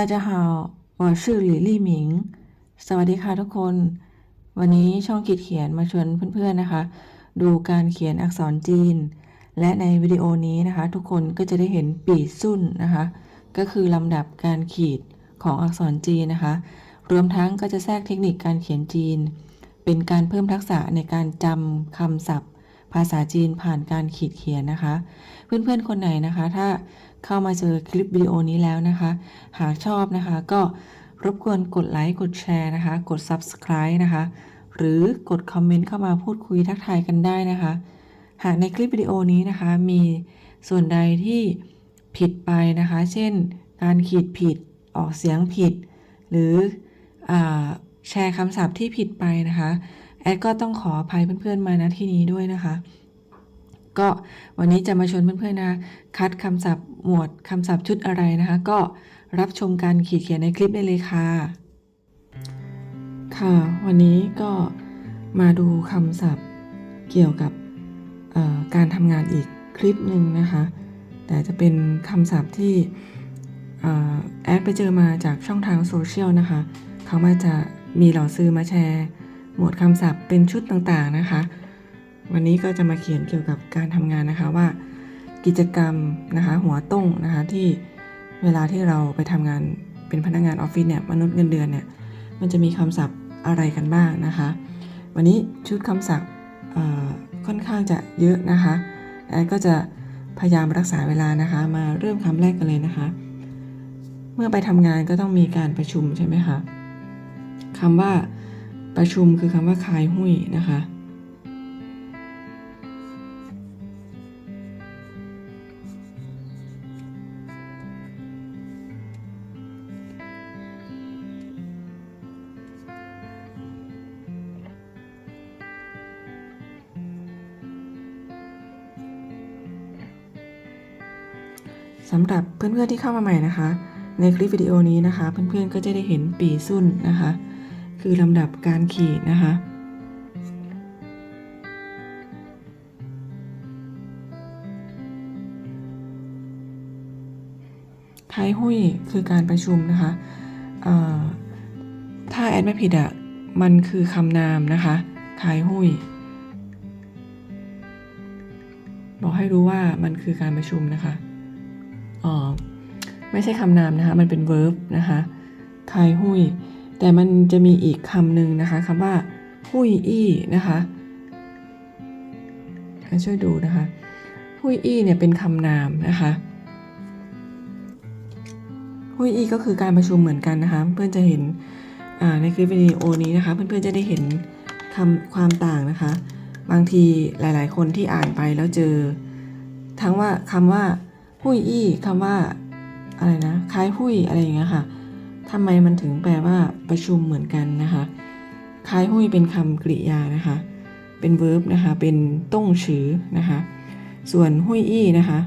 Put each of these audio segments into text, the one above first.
大家好我是李丽明สวัสดีค่ะทุกคน วันนี้ช่องคิดเขียนมาชวนเพื่อนๆนะคะ ดูการเขียนอักษรจีน และในวิดีโอนี้นะคะ ทุกคนก็จะได้เห็นปีสุ่นนะคะ ก็คือลำดับการขีดของอักษรจีนนะคะ รวมทั้งก็จะแทรกเทคนิคการเขียนจีน เป็นการเพิ่มทักษะในการจำคำศัพท์ ภาษาจีนผ่านการขีดเขียนนะคะ เพื่อนๆคนไหนนะคะ ถ้า เข้ามาเจอคลิปวิดีโอนี้แล้วนะคะ หากชอบนะคะก็รบกวนกดไลค์กดแชร์นะคะ กด Subscribe นะคะ หรือกดคอมเมนต์เข้ามาพูดคุยทักทายกันได้นะคะ หากในคลิปวิดีโอนี้นะคะ มีส่วนใดที่ผิดไปนะคะ เช่น การขีดผิดออกเสียงผิด หรืออแชร์คำศัพท์ที่ผิดไปนะคะ แอดก็ต้องขออภัยเพื่อนๆมาณที่นี้ด้วยนะคะ ก็วันนี้จะมาชวนเพื่อนๆนะคัดคำศัพท์ หมวดคำศัพท์ชุดอะไรนะคะ ก็รับชมการขีดเขียนในคลิปได้เลยค่ะ ค่ะ วันนี้ก็มาดูคำศัพท์เกี่ยวกับการทำงานอีกคลิปหนึ่งนะคะ แต่จะเป็นคำศัพท์ที่แอดไปเจอมาจากช่องทางโซเชียลนะคะ เขามาจะมีเหล่าซื้อมาแชร์ หมวดคำศัพท์เป็นชุดต่างๆนะคะ วันนี้ก็จะมาเขียนเกี่ยวกับการทำงานนะคะว่า กิจกรรมนะคะหัวต้งนะคะที่เวลาที่เราไปทำงานเป็นพนักงานออฟฟิศเนี่ยมนุษย์เงินเดือนเนี่ยมันจะมีคำศัพท์อะไรกันบ้างนะคะ วันนี้ชุดคำศัพท์ค่อนข้างจะเยอะนะคะแอดก็จะพยายามรักษาเวลานะคะ มาเริ่มคำแรกกันเลยนะคะ เมื่อไปทำงานก็ต้องมีการประชุมใช่ไหมคะคำว่าประชุมคือคำว่าคายหุ้ยนะคะ สำหรับเพื่อนๆที่เข้ามาใหม่นะคะ ในคลิปวิดีโอนี้นะคะ เพื่อนๆก็จะได้เห็นปีสุ่นนะคะ คือลำดับการขีดนะคะไทยหุ้ยคือการประชุมนะคะถ้าแอดไม่ผิดอะมันคือคำนามนะคะคายหุ้ยบอกให้รู้ว่ามันคือการประชุมนะคะ ไม่ใช่คำนามนะคะ มันเป็น verb นะคะคายหุยแต่มันจะมีอีกคำหนึ่งนะคะคำว่าหุยอี้นะคะช่วยดูนะคะหุยอี้เนี่ยเป็นคำนามนะคะหุยอี้ก็คือการประชุมเหมือนกันนะคะ เพื่อนจะเห็นในคลิปวิดีโอนี้นะคะ เพื่อนๆจะได้เห็นคำความต่างนะคะ บางทีหลาย ๆ คนที่อ่านไปแล้วเจอ ทั้งว่าคำว่า หุยอี้คำว่าอะไรนะคล้ายหุยอะไรอย่างเงี้ยค่ะทำไมมันถึงแปลว่าประชุมเหมือนกันนะคะคล้ายหุยเป็นคำกริยานะคะ เป็น verb นะคะ เป็นต้งชือนะคะ ส่วนหุยอี้นะคะ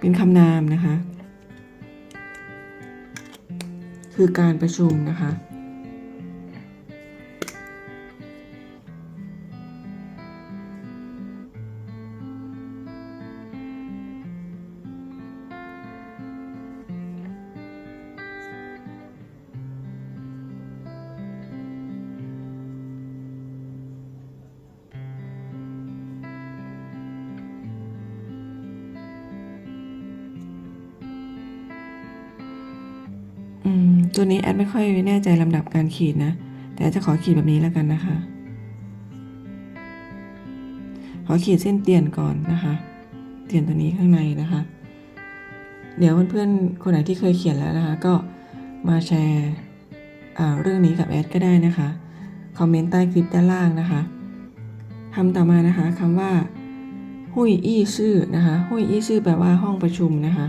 เป็นคำนามนะคะ คือการประชุมนะคะ อืมตัวนี้แอดไม่ค่อยแน่ใจลำดับการขีดนะ แต่จะขอขีดแบบนี้แล้วกันนะคะ ขอขีดเส้นเตียนก่อนนะคะ เตียนตัวนี้ข้างในนะคะ เดี๋ยวเพื่อนๆคนไหนที่เคยเขียนแล้วนะคะ ก็มาแชร์เรื่องนี้กับแอดก็ได้นะคะ คอมเมนต์ใต้คลิปด้านล่างนะคะคำต่อมานะคะคำว่า หุยอี้ชื่อนะคะ หุยอี้ชื่อแปลว่าห้องประชุมนะคะ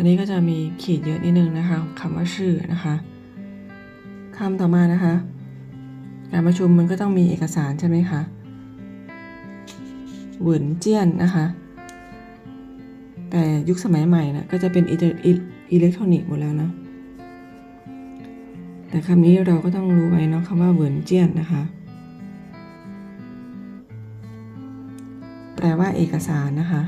ตัวนี้ก็จะมีขีดเยอะนิดนึงนะคะคำว่าชื่อนะคะคำต่อมานะคะ การประชุมมันก็ต้องมีเอกสารใช่ไหมคะเหวินเจี้ยนนะคะ แต่ยุคสมัยใหม่นะก็จะเป็นอิเล็กอิอิเล็กทรอนิกส์หมดแล้วนะแต่คำนี้เราก็ต้องรู้ไว้เนาะคำว่าเหวินเจี้ยนนะคะ แปลว่าเอกสารนะคะ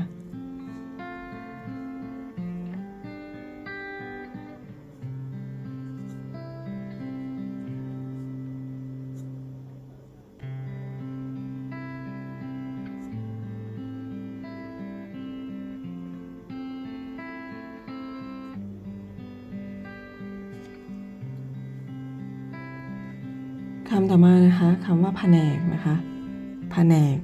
คำต่อมานะคะคำว่าแผนกนะคะแผนก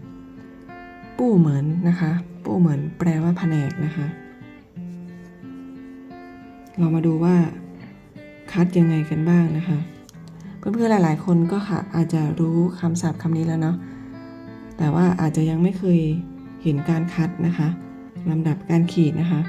ปู้เหมือนนะคะ ปู้เหมือนแปลว่าแผนกนะคะ เรามาดูว่าคัดยังไงกันบ้างนะคะ เพื่อนๆหลาย ๆ คนก็ค่ะอาจจะรู้คำศัพท์คำนี้แล้วเนาะแต่ว่าอาจจะยังไม่เคยเห็นการคัดนะคะลำดับการขีดนะคะ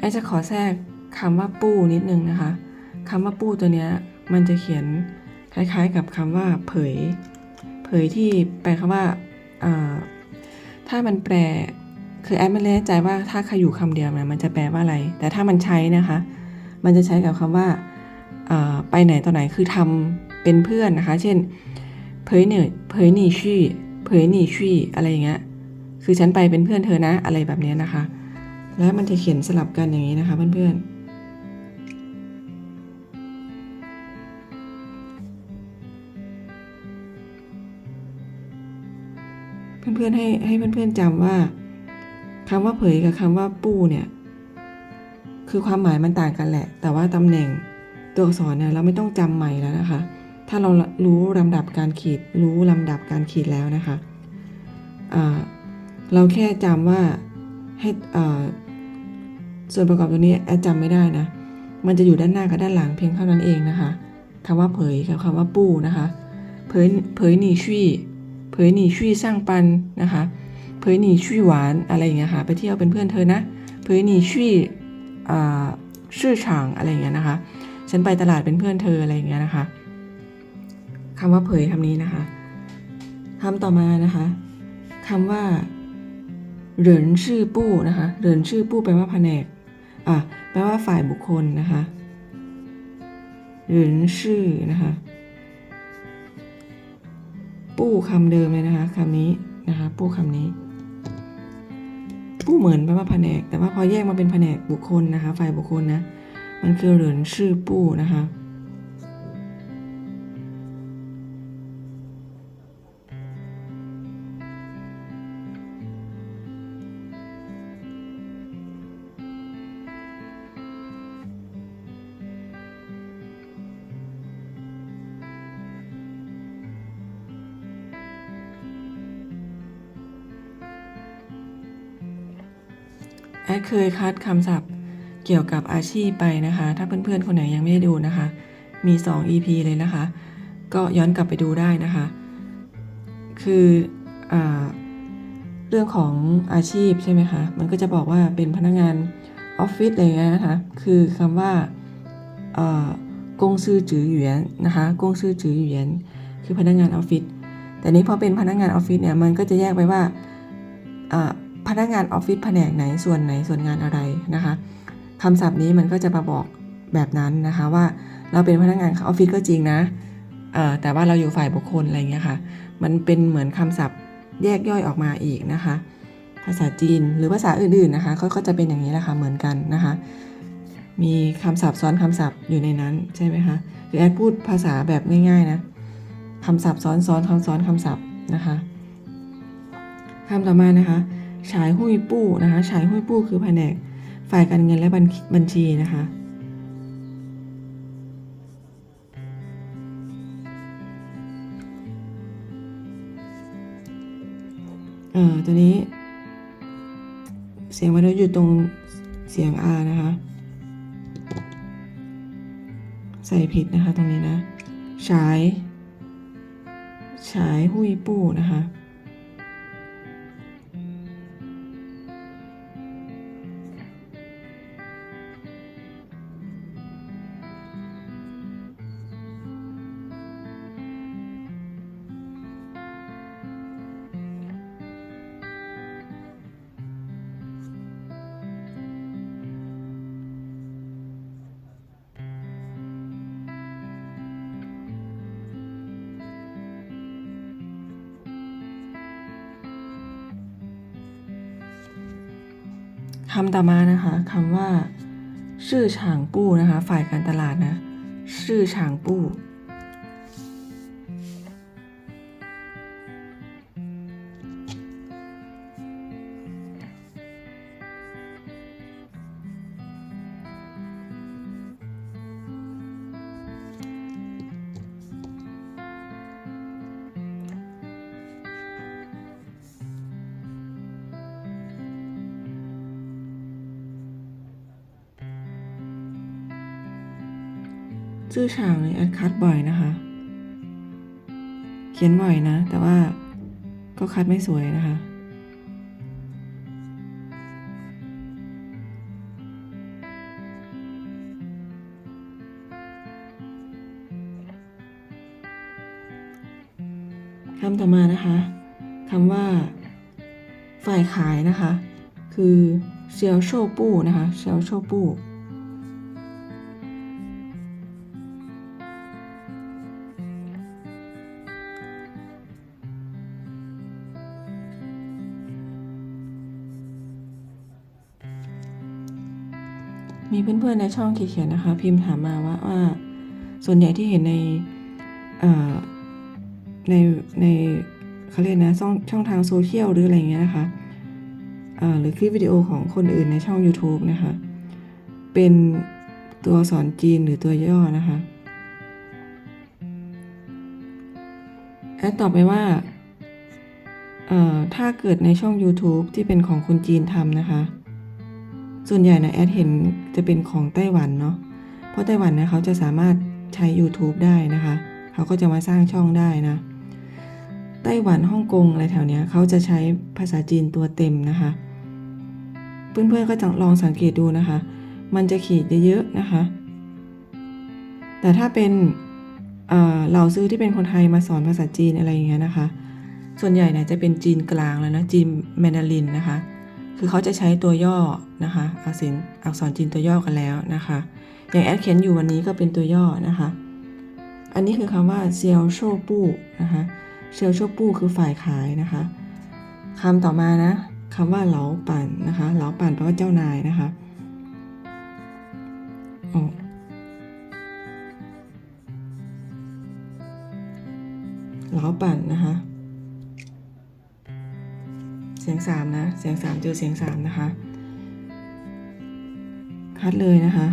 แอจะขอแทรกคำว่าปู้นิดนึงนะคะคำว่าปู้ตัวเนี้ยมันจะเขียนคล้ายๆกับคำว่าเผย เผยที่แปลคำว่าถ้ามันแปลคือแอดไม่แน่ใจว่าถ้าขอยู่คำเดียวนมันจะแปลว่าอะไร แต่ถ้ามันใช้นะคะ มันจะใช้กับคำว่าไปไหนต่อไหนคือทำเป็นเพื่อนนะคะ เช่นเผยหนี่เผยหนี่ชี่เผยหนี่ชี่อะไรอย่างเงี้ยคือฉันไปเป็นเพื่อนเธอนะอะไรแบบเนี้ยนะคะ แล้วมันจะเขียนสลับกันอย่างนี้นะคะเพื่อนๆเพื่อนๆให้ให้เพื่อนๆจำว่าคำว่าเผยกับคำว่าปู้เนี่ย คือความหมายมันต่างกันแหละ แต่ว่าตำแหน่งตัวอักษรเนี่ยเราไม่ต้องจำใหม่แล้วนะคะ ถ้าเรารู้ลำดับการขีด รู้ลำดับการขีดแล้วนะคะเราแค่จำว่า ให้ส่วนประกอบตัวนี้แอดจำไม่ได้นะ มันจะอยู่ด้านหน้ากับด้านหลังเพียงเท่านั้นเองนะคะคำว่าเผยกับคำว่าปู้นะคะ เผยเผยหนีชี่เผยหนีชี่สร้างปันนะคะ เผยหนีชี่หวานอะไรอย่างเงี้ยค่ะ ไปเที่ยวเป็นเพื่อนเธอนะ เผยหนีชี่อ่าชื่อฉางอะไรอย่างเงี้ยนะคะ ฉันไปตลาดเป็นเพื่อนเธออะไรอย่างเงี้ยนะคะคำว่าเผยคำนี้นะคะคำต่อมานะคะคำว่า เหรินชื่อปู้นะคะเหรินชื่อปู้แปลว่าแผนกอะแปลว่าฝ่ายบุคคลนะคะเหรินชื่อนะคะปู้คำเดิมเลยนะคะคำนี้นะคะปู้คำนี้ปู้เหมือนแปลว่าแผนก แต่ว่าพอแยกมาเป็นแผนกบุคคลนะคะ ฝ่ายบุคคลนะ มันคือเหรินชื่อปู้นะคะ แอดเคยคัดคำศัพท์เกี่ยวกับอาชีพไปนะคะ ถ้าเพื่อนๆ คนไหนยังไม่ได้ดูนะคะ มี 2 EP เลยนะคะ ก็ย้อนกลับไปดูได้นะคะ คืออเรื่องของอาชีพใช่ไหมคะ มันก็จะบอกว่าเป็นพนักงานออฟฟิศอะไรเงี้ยนะคะ คือคำว่ากงซื่อจือหยวนนะคะกงซื่อจือหยวนคือพนักงานออฟฟิศ แต่นี้พอเป็นพนักงานออฟฟิศเนี่ย มันก็จะแยกไปว่า พนักงานออฟฟิศแผนกไหนส่วนไหนส่วนงานอะไรนะคะคำศัพท์นี้มันก็จะมาบอกแบบนั้นนะคะว่าเราเป็นพนักงานออฟฟิศก็จริงนะเอ่อแต่ว่าเราอยู่ฝ่ายบุคคลอะไรเงี้ยค่ะ มันเป็นเหมือนคำศัพท์แยกย่อยออกมาอีกนะคะ ภาษาจีนหรือภาษาอื่นๆนะคะก็จะเป็นอย่างนี้แหละค่ะเหมือนกันนะคะ มีคำศัพท์ซ้อนคำศัพท์อยู่ในนั้นใช่ไหมคะหรือแอดพูดภาษาแบบง่ายๆนะคำศัพท์ซ้อนซ้อนคำซ้อนคำศัพท์นะคะคำต่อมานะคะ ฉายหุ้ยปู้นะคะฉายหุ้ยปู้คือแผนกฝ่ายการเงินและบัญชีนะคะเอ่าตัวนี้ เสียงมันอยู่ตรงเสียง R นะคะ ใส่ผิดนะคะตรงนี้นะฉายฉายหุยปู้นะคะ คำต่อมานะคะคำว่า ชื่อฉางปู้นะคะ ฝ่ายการตลาดนะ ชื่อฉางปู้ ชื่อฉางเนี่ยแอดคัดบ่อยนะคะ เขียนบ่อยนะ แต่ว่าก็คัดไม่สวยนะคะคำต่อมานะคะคำว่า ฝ่ายขายนะคะ คือเซียวโชปู้นะคะเซียวโชปู้ เพื่อนๆในช่องเขียนนะคะ พิมพ์ถามมาว่าว่า ส่วนใหญ่ที่เห็นในในในเขาเรียกนะช่องช่องทางโซเชียลหรืออะไรเงี้ยนะคะเอ่อหรือคลิปวิดีโอของคนอื่นในช่อง YouTube นะคะ เป็นตัวสอักษรจีนหรือตัวย่อนะคะแอดตอบไปว่าเอ่อถ้าเกิดในช่อง YouTube ที่เป็นของคนจีนทำนะคะ ส่วนใหญ่นะแอดเห็นจะเป็นของไต้หวันเนาะเพราะไต้หวันนะเขาจะสามารถใช้ YouTube ได้นะคะ เขาก็จะมาสร้างช่องได้นะ ไต้หวันฮ่องกงอะไรแถวเนี้ยเขาจะใช้ภาษาจีนตัวเต็มนะคะ เพื่อนๆก็จะลองสังเกตดูนะคะ มันจะขีดเยอะๆนะคะ แต่ถ้าเป็นเอ่อเหล่าซื้อที่เป็นคนไทยมาสอนภาษาจีนอะไรอย่างเงี้ยนะคะ ส่วนใหญ่เนี่ยจะเป็นจีนกลางแล้วนะจีนแมนดารินนะคะ คือเขาจะใช้ตัวย่อนะคะอักษรอักษรจีนตัวย่อกันแล้วนะคะ อย่างแอดเขียนอยู่วันนี้ก็เป็นตัวย่อนะคะ อันนี้คือคำว่าเซียวโชปู้นะคะเซียวโชปู้คือฝ่ายขายนะคะคำต่อมานะคำว่าเหลาปั่นนะคะเหลาปั่นแปลว่าเจ้านายนะคะเหลาปั่นนะคะ เสียงสามนะ เสียงสามเจอเสียงสามนะคะ คัดเลยนะคะ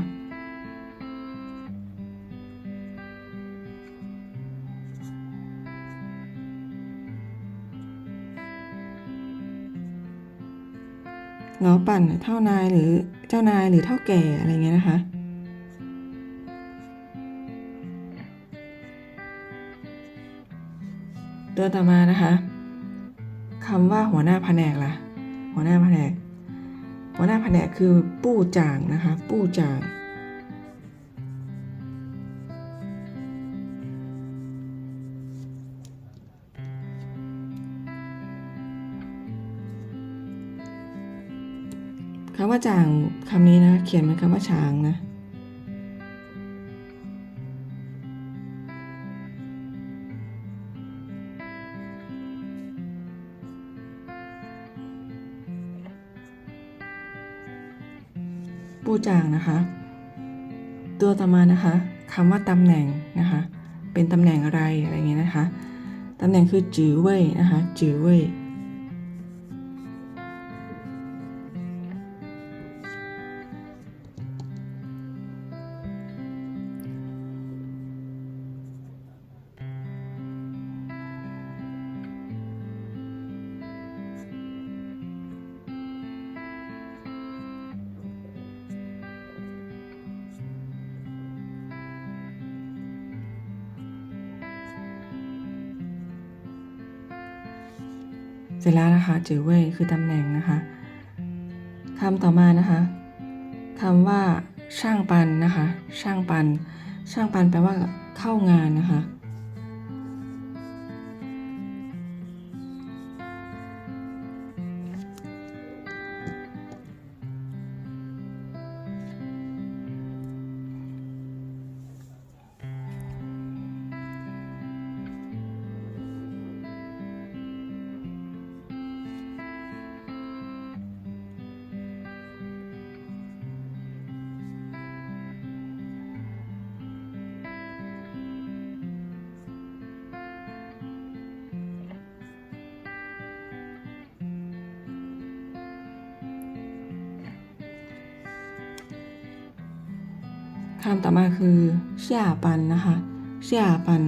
ล้อปั่นเท่านายหรือเจ้านายหรือเท่าแก่อะไรเงี้ยนะคะตัวต่อมานะคะ คำว่าหัวหน้าแผนกล่ะ หัวหน้าแผนก หัวหน้าแผนกคือปู้จ่างนะคะ ปู้จ่าง คำว่าจ่างคำนี้นะ เขียนเหมือนคำว่าช้างนะ จางนะคะ ตัวต่อมานะคะคำว่าตำแหน่งนะคะ เป็นตำแหน่งอะไรอะไรเงี้ยนะคะตำแหน่งคือจือเว่ยนะคะจือเว่ย เสร็จแล้วนะคะจือเว่ยคือตำแหน่งนะคะคำต่อมานะคะคำว่าช่างปันนะคะ ช่างปัน ช่างปันแปลว่าเข้างานนะคะ คำต่อมาคือเชี่ยปันนะคะเชี่ยปัน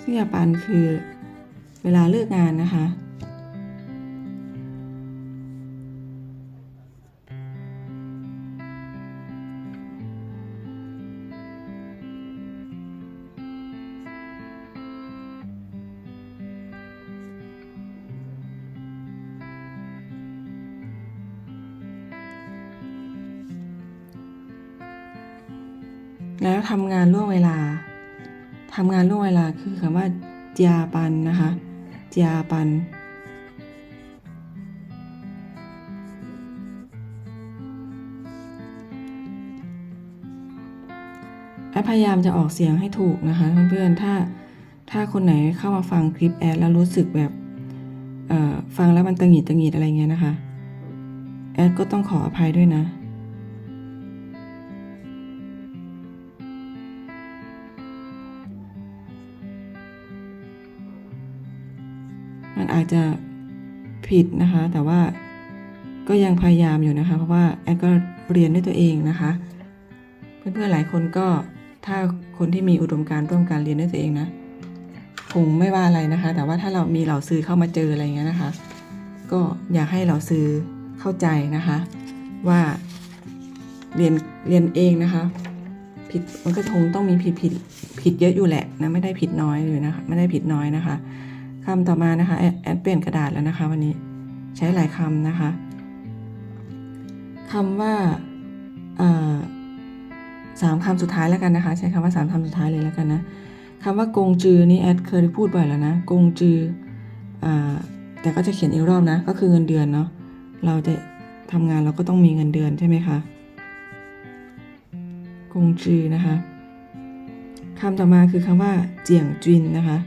เชี่ยปันคือเวลาเลิกงานนะคะ แล้วทำงานล่วงเวลาทำงานล่วงเวลาคือคำว่าเจียปันนะคะเจียปัน แอดพยายามจะออกเสียงให้ถูกนะคะเพื่อนๆ ถ้าถ้าคนไหนเข้ามาฟังคลิปแอดแล้วรู้สึกแบบฟังแล้วมันตังหิดตังหิดอะไรเงี้ยนะคะ แอดก็ต้องขออภัยด้วยนะ อาจจะผิดนะคะ แต่ว่าก็ยังพยายามอยู่นะคะ เพราะว่าแอดก็เรียนด้วยตัวเองนะคะ เพื่อนๆหลายคนก็ถ้าคนที่มีอุดมการณ์ร่วมกันเรียนด้วยตัวเองนะคงไม่ว่าอะไรนะคะ แต่ว่าถ้าเรามีเหล่าซื้อเข้ามาเจออะไรเงี้ยนะคะ ก็อยากให้เหล่าซื้อเข้าใจนะคะ ว่าเรียนเรียนเองนะคะ ผิดมันก็คงต้องมีผิดผิดผิดเยอะอยู่แหละนะไม่ได้ผิดน้อยเลยนะคะไม่ได้ผิดน้อยนะคะ คำต่อมานะคะแอดแอดเปลี่ยนกระดาษแล้วนะคะ วันนี้ใช้หลายคำนะคะคำว่าสามคำสุดท้ายแล้วกันนะคะ ใช้คำว่าสามคำสุดท้ายเลยแล้วกันนะคำว่ากงจือนี่แอดเคยพูดบ่อยแล้วนะกงจืออแต่ก็จะเขียนอีกรอบนะ ก็คือเงินเดือนเนาะเราจะทำงานเราก็ต้องมีเงินเดือนใช่ไหมคะกงจือนะคะคำต่อมาคือคำว่าเจียงจินนะคะ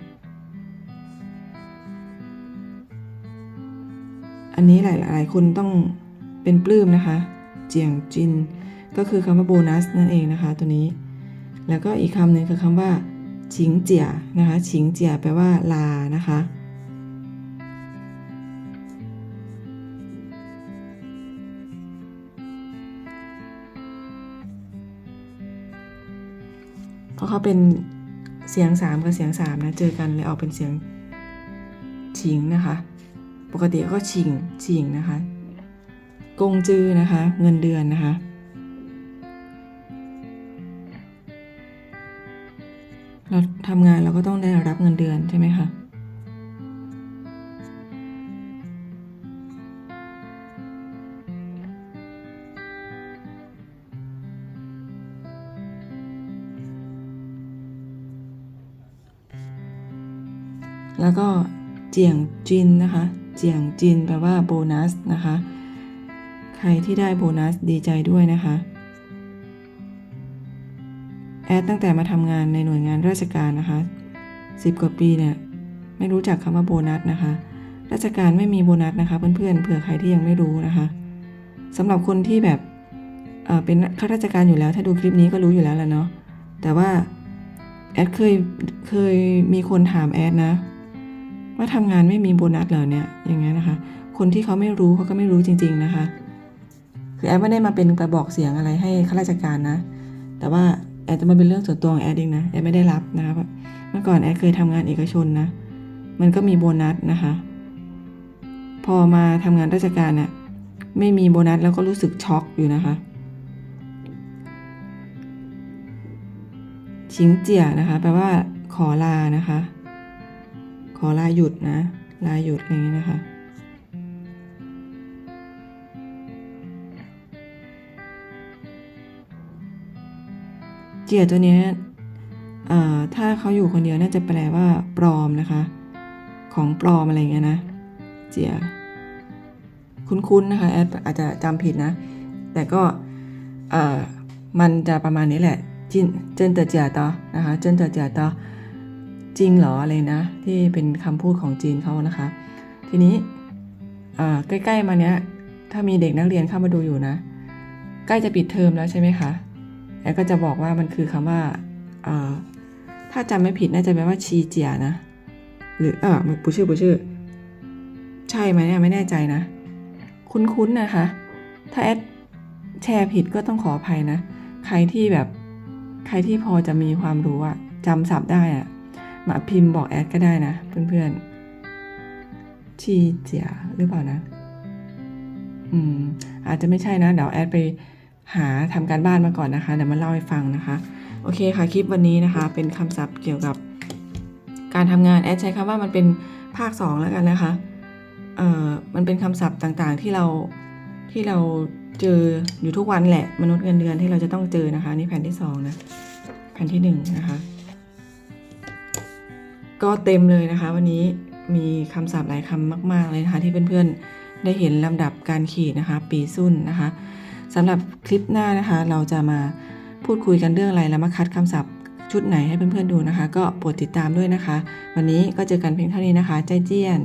อันนี้หลาย ๆ คนต้องเป็นปลื้มนะคะ เจียงจิน ก็คือคำว่าโบนัสนั่นเองนะคะ ตัวนี้ แล้วก็อีกคำหนึ่งคือคำว่าชิงเจียนะคะชิงเจียแปลว่าลานะคะเพราะเขาเป็นเสียงสามกับเสียงสามนะ เจอกันเลยออกเป็นเสียงชิงนะคะ ปกติก็ชิงชิงนะคะกงจือนะคะ เงินเดือนนะคะ เราทำงานเราก็ต้องได้รับเงินเดือนใช่ไหมคะแล้วก็เจียงจินนะคะ เจียงจินแปลว่าโบนัสนะคะ ใครที่ได้โบนัสดีใจด้วยนะคะ แอดตั้งแต่มาทำงานในหน่วยงานราชการนะคะสิบกว่าปีเนี่ยไม่รู้จักคำว่าโบนัสนะคะ ราชการไม่มีโบนัสนะคะ เพื่อนๆเผื่อใครที่ยังไม่รู้นะคะสำหรับคนที่แบบเเป็นข้าราชการอยู่แล้ว ถ้าดูคลิปนี้ก็รู้อยู่แล้วแหละเนาะแต่ว่าแอดเคยเคยมีคนถามแอดนะ ว่าทำงานไม่มีโบนัสเหรอเนี่ยอย่างเงี้ยนะคะ คนที่เขาไม่รู้เขาก็ไม่รู้จริง ๆนะคะ คือแอดไม่ได้มาเป็นกระบอกเสียงอะไรให้ข้าราชการนะ แต่ว่าแอดจะมาเป็นเรื่องส่วนตัวของแอดเองนะแอดไม่ได้รับนะคะเมื่อก่อนแอดเคยทำงานเอกชนนะ มันก็มีโบนัสนะคะ พอมาทำงานราชการเนี่ยไม่มีโบนัสแล้วก็รู้สึกช็อกอยู่นะคะชิงเจียนะคะ แปลว่าขอลานะคะ ขอลาหยุดนะ ลาหยุดอะไรอย่างนี้นะคะเจียตัวนี้ถ้าเขาอยู่คนเดียวน่าจะแปลว่าปลอมนะคะ ของปลอมอะไรเงี้ยนะ เจียคุ้นๆนะคะแอดอาจจะจำผิดนะ แต่ก็มันจะประมาณนี้แหละจินเจนเตอเจียตอนะคะเจนเตอเจียตอ จริงเหรออะไรนะ ที่เป็นคำพูดของจีนเขานะคะ ทีนี้ใกล้ๆมาเนี้ยถ้ามีเด็กนักเรียนเข้ามาดูอยู่นะ ใกล้จะปิดเทอมแล้วใช่ไหมคะแอดก็จะบอกว่ามันคือคำว่าถ้าจำไม่ผิดน่าจะแปลว่าชีเจียนะ หรือเออปูชื่อปูชื่อ ใช่ไหมเนี่ยไม่แน่ใจนะ คุ้นๆนะคะ ถ้าแอดแชร์ผิดก็ต้องขออภัยนะ ใครที่แบบใครที่พอจะมีความรู้อะจำศัพท์ได้อะ มาพิมพ์บอกแอดก็ได้นะ เพื่อนๆชีเจียหรือเปล่านะ อืม อาจจะไม่ใช่นะ เดี๋ยวแอดไปหาทำการบ้านมาก่อนนะคะ เดี๋ยวมาเล่าให้ฟังนะคะ โอเคค่ะ คลิปวันนี้นะคะ เป็นคำศัพท์เกี่ยวกับการทำงานแอดใช้คำว่ามันเป็นภาค 2 แล้วกันนะคะ เอ่อ มันเป็นคำศัพท์ต่างๆที่เราที่เราเจออยู่ทุกวันแหละ มนุษย์เงินเดือนที่เราจะต้องเจอนะคะ นี่แผ่นที่สองนะ แผ่นที่หนึ่งนะคะ ก็เต็มเลยนะคะ วันนี้มีคำศัพท์หลายคำมาก ๆ เลยนะคะ ที่เพื่อนๆได้เห็นลำดับการขีดนะคะ ปีสุ่นนะคะสำหรับคลิปหน้านะคะ เราจะมาพูดคุยกันเรื่องอะไรแล้วมาคัดคำศัพท์ชุดไหนให้เพื่อนๆดูนะคะ ก็โปรดติดตามด้วยนะคะ วันนี้ก็เจอกันเพียงเท่านี้นะคะ ใจเจี้ยน